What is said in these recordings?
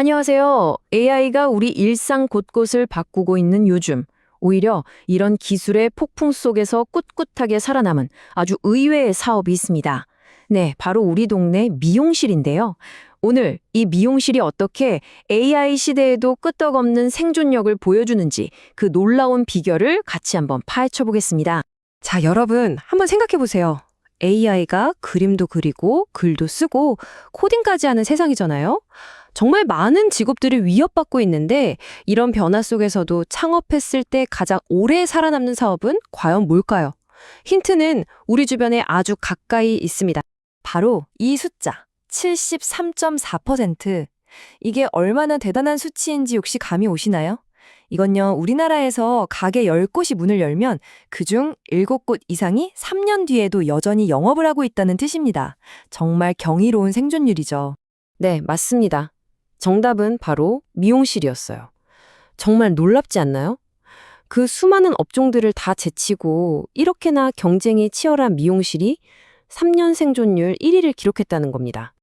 안녕하세요. AI가 우리 일상 곳곳을 바꾸고 있는 요즘. 오히려 이런 기술의 폭풍 속에서 꿋꿋하게 살아남은 아주 의외의 사업이 있습니다. 네, 바로 우리 동네 미용실인데요. 오늘 이 미용실이 어떻게 AI 시대에도 끄떡없는 생존력을 보여주는지 그 놀라운 비결을 같이 한번 파헤쳐 보겠습니다. 자, 여러분, 한번 생각해 보세요. AI가 그림도 그리고 글도 쓰고 코딩까지 하는 세상이잖아요. 정말 많은 직업들이 위협받고 있는데 이런 변화 속에서도 창업했을 때 가장 오래 살아남는 사업은 과연 뭘까요? 힌트는 우리 주변에 아주 가까이 있습니다. 바로 이 숫자 73.4%. 이게 얼마나 대단한 수치인지 혹시 감이 오시나요? 이건요, 우리나라에서 가게 10곳이 문을 열면 그중 7곳 이상이 3년 뒤에도 여전히 영업을 하고 있다는 뜻입니다. 정말 경이로운 생존율이죠. 네, 맞습니다. 정답은 바로 미용실이었어요. 정말 놀랍지 않나요? 그 수많은 업종들을 다 제치고 이렇게나 경쟁이 치열한 미용실이 3년 생존율 1위를 기록했다는 겁니다.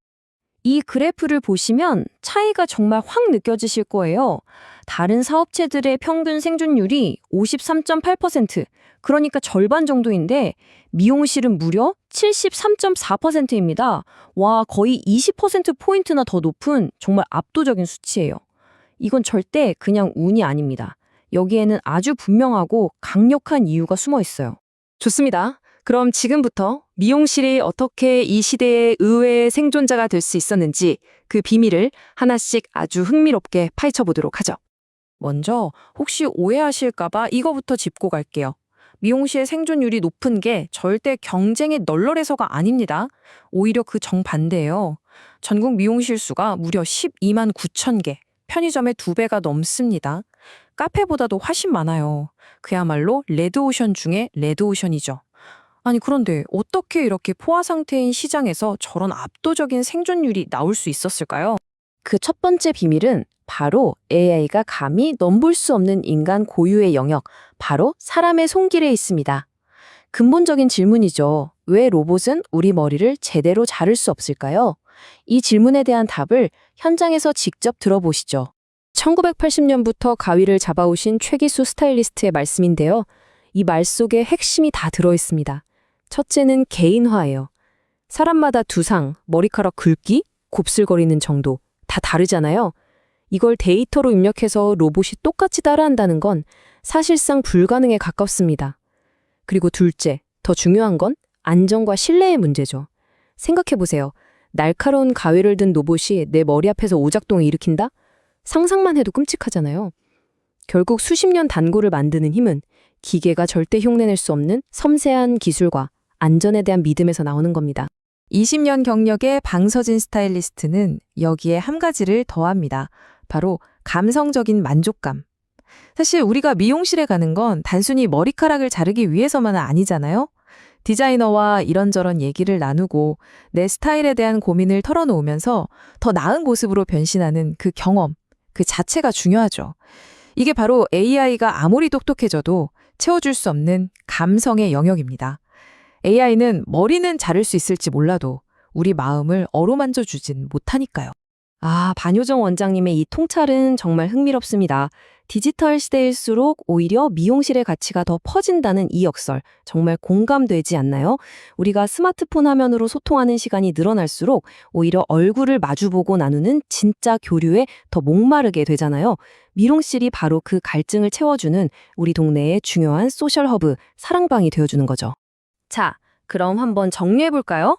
이 그래프를 보시면 차이가 정말 확 느껴지실 거예요. 다른 사업체들의 평균 생존율이 53.8%, 그러니까 절반 정도인데 미용실은 무려 73.4%입니다. 와, 거의 20%포인트나 더 높은 정말 압도적인 수치예요. 이건 절대 그냥 운이 아닙니다. 여기에는 아주 분명하고 강력한 이유가 숨어 있어요. 좋습니다. 그럼 지금부터 미용실이 어떻게 이 시대의 의외의 생존자가 될 수 있었는지 그 비밀을 하나씩 아주 흥미롭게 파헤쳐 보도록 하죠. 먼저 혹시 오해하실까봐 이거부터 짚고 갈게요. 미용실 생존율이 높은 게 절대 경쟁이 널널해서가 아닙니다. 오히려 그 정반대예요. 전국 미용실 수가 무려 12만 9천 개, 편의점의 두 배가 넘습니다. 카페보다도 훨씬 많아요. 그야말로 레드오션 중에 레드오션이죠. 아니 그런데 어떻게 이렇게 포화 상태인 시장에서 저런 압도적인 생존율이 나올 수 있었을까요? 그 첫 번째 비밀은 바로 AI가 감히 넘볼 수 없는 인간 고유의 영역, 바로 사람의 손길에 있습니다. 근본적인 질문이죠. 왜 로봇은 우리 머리를 제대로 자를 수 없을까요? 이 질문에 대한 답을 현장에서 직접 들어보시죠. 1980년부터 가위를 잡아오신 최기수 스타일리스트의 말씀인데요. 이 말 속에 핵심이 다 들어있습니다. 첫째는 개인화예요. 사람마다 두상, 머리카락 긁기, 곱슬거리는 정도 다 다르잖아요. 이걸 데이터로 입력해서 로봇이 똑같이 따라한다는 건 사실상 불가능에 가깝습니다. 그리고 둘째, 더 중요한 건 안정과 신뢰의 문제죠. 생각해보세요. 날카로운 가위를 든 로봇이 내 머리 앞에서 오작동을 일으킨다? 상상만 해도 끔찍하잖아요. 결국 수십 년 단골을 만드는 힘은 기계가 절대 흉내낼 수 없는 섬세한 기술과 안전에 대한 믿음에서 나오는 겁니다. 20년 경력의 방서진 스타일리스트는 여기에 한 가지를 더합니다. 바로 감성적인 만족감. 사실 우리가 미용실에 가는 건 단순히 머리카락을 자르기 위해서만은 아니잖아요. 디자이너와 이런저런 얘기를 나누고 내 스타일에 대한 고민을 털어놓으면서 더 나은 모습으로 변신하는 그 경험, 그 자체가 중요하죠. 이게 바로 AI가 아무리 똑똑해져도 채워줄 수 없는 감성의 영역입니다. AI는 머리는 자를 수 있을지 몰라도 우리 마음을 어루만져 주진 못하니까요. 아, 반효정 원장님의 이 통찰은 정말 흥미롭습니다. 디지털 시대일수록 오히려 미용실의 가치가 더 퍼진다는 이 역설 정말 공감되지 않나요? 우리가 스마트폰 화면으로 소통하는 시간이 늘어날수록 오히려 얼굴을 마주보고 나누는 진짜 교류에 더 목마르게 되잖아요. 미용실이 바로 그 갈증을 채워주는 우리 동네의 중요한 소셜 허브, 사랑방이 되어주는 거죠. 자, 그럼 한번 정리해볼까요?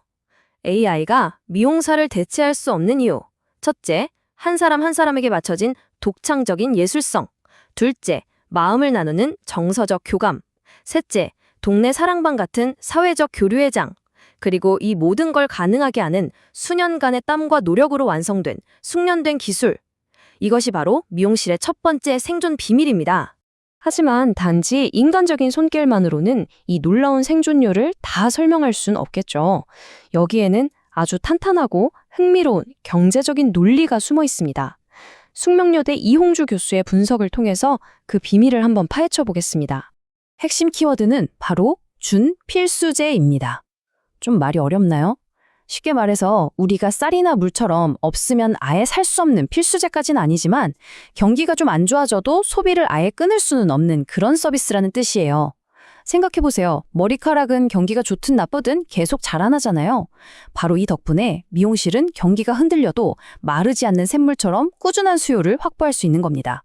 AI가 미용사를 대체할 수 없는 이유. 첫째, 한 사람 한 사람에게 맞춰진 독창적인 예술성. 둘째, 마음을 나누는 정서적 교감. 셋째, 동네 사랑방 같은 사회적 교류의 장. 그리고 이 모든 걸 가능하게 하는 수년간의 땀과 노력으로 완성된 숙련된 기술. 이것이 바로 미용실의 첫 번째 생존 비밀입니다. 하지만 단지 인간적인 손길만으로는 이 놀라운 생존율을 다 설명할 순 없겠죠. 여기에는 아주 탄탄하고 흥미로운 경제적인 논리가 숨어 있습니다. 숙명여대 이홍주 교수의 분석을 통해서 그 비밀을 한번 파헤쳐 보겠습니다. 핵심 키워드는 바로 준필수제입니다. 좀 말이 어렵나요? 쉽게 말해서 우리가 쌀이나 물처럼 없으면 아예 살 수 없는 필수제까지는 아니지만 경기가 좀 안 좋아져도 소비를 아예 끊을 수는 없는 그런 서비스라는 뜻이에요. 생각해보세요. 머리카락은 경기가 좋든 나쁘든 계속 자라나잖아요. 바로 이 덕분에 미용실은 경기가 흔들려도 마르지 않는 샘물처럼 꾸준한 수요를 확보할 수 있는 겁니다.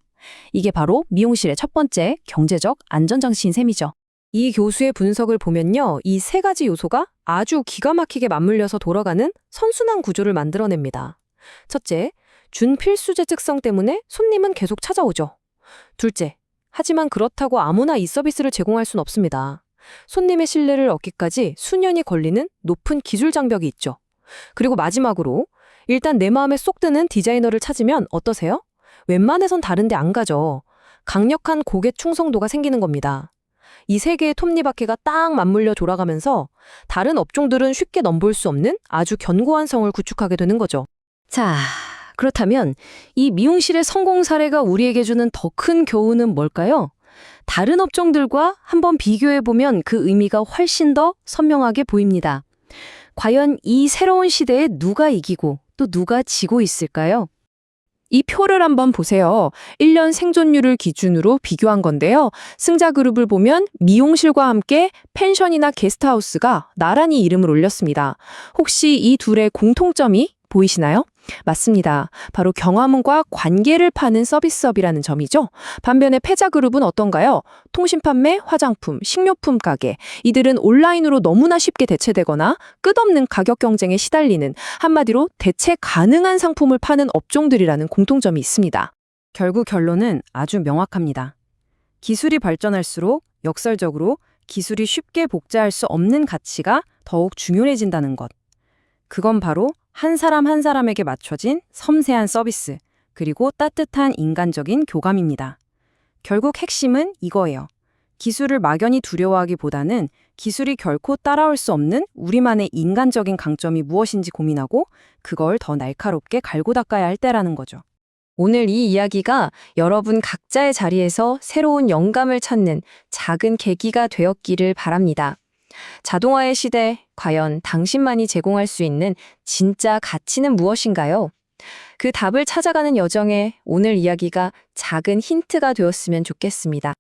이게 바로 미용실의 첫 번째 경제적 안전장치인 셈이죠. 이 교수의 분석을 보면요. 이 세 가지 요소가 아주 기가 막히게 맞물려서 돌아가는 선순환 구조를 만들어냅니다. 첫째, 준필수제 특성 때문에 손님은 계속 찾아오죠. 둘째, 하지만 그렇다고 아무나 이 서비스를 제공할 순 없습니다. 손님의 신뢰를 얻기까지 수년이 걸리는 높은 기술 장벽이 있죠. 그리고 마지막으로 일단 내 마음에 쏙 드는 디자이너를 찾으면 어떠세요? 웬만해선 다른데 안 가죠. 강력한 고객 충성도가 생기는 겁니다. 이 세 개의 톱니바퀴가 딱 맞물려 돌아가면서 다른 업종들은 쉽게 넘볼 수 없는 아주 견고한 성을 구축하게 되는 거죠. 자, 그렇다면 이 미용실의 성공 사례가 우리에게 주는 더 큰 교훈은 뭘까요? 다른 업종들과 한번 비교해보면 그 의미가 훨씬 더 선명하게 보입니다. 과연 이 새로운 시대에 누가 이기고 또 누가 지고 있을까요? 이 표를 한번 보세요. 1년 생존율을 기준으로 비교한 건데요. 승자 그룹을 보면 미용실과 함께 펜션이나 게스트하우스가 나란히 이름을 올렸습니다. 혹시 이 둘의 공통점이 보이시나요? 맞습니다. 바로 경화문과 관계를 파는 서비스업이라는 점이죠. 반면에 패자 그룹은 어떤가요? 통신 판매, 화장품, 식료품 가게. 이들은 온라인으로 너무나 쉽게 대체되거나 끝없는 가격 경쟁에 시달리는 한마디로 대체 가능한 상품을 파는 업종들이라는 공통점이 있습니다. 결국 결론은 아주 명확합니다. 기술이 발전할수록 역설적으로 기술이 쉽게 복제할 수 없는 가치가 더욱 중요해진다는 것. 그건 바로 한 사람 한 사람에게 맞춰진 섬세한 서비스, 그리고 따뜻한 인간적인 교감입니다. 결국 핵심은 이거예요. 기술을 막연히 두려워하기보다는 기술이 결코 따라올 수 없는 우리만의 인간적인 강점이 무엇인지 고민하고 그걸 더 날카롭게 갈고 닦아야 할 때라는 거죠. 오늘 이 이야기가 여러분 각자의 자리에서 새로운 영감을 찾는 작은 계기가 되었기를 바랍니다. 자동화의 시대, 과연 당신만이 제공할 수 있는 진짜 가치는 무엇인가요? 그 답을 찾아가는 여정에 오늘 이야기가 작은 힌트가 되었으면 좋겠습니다.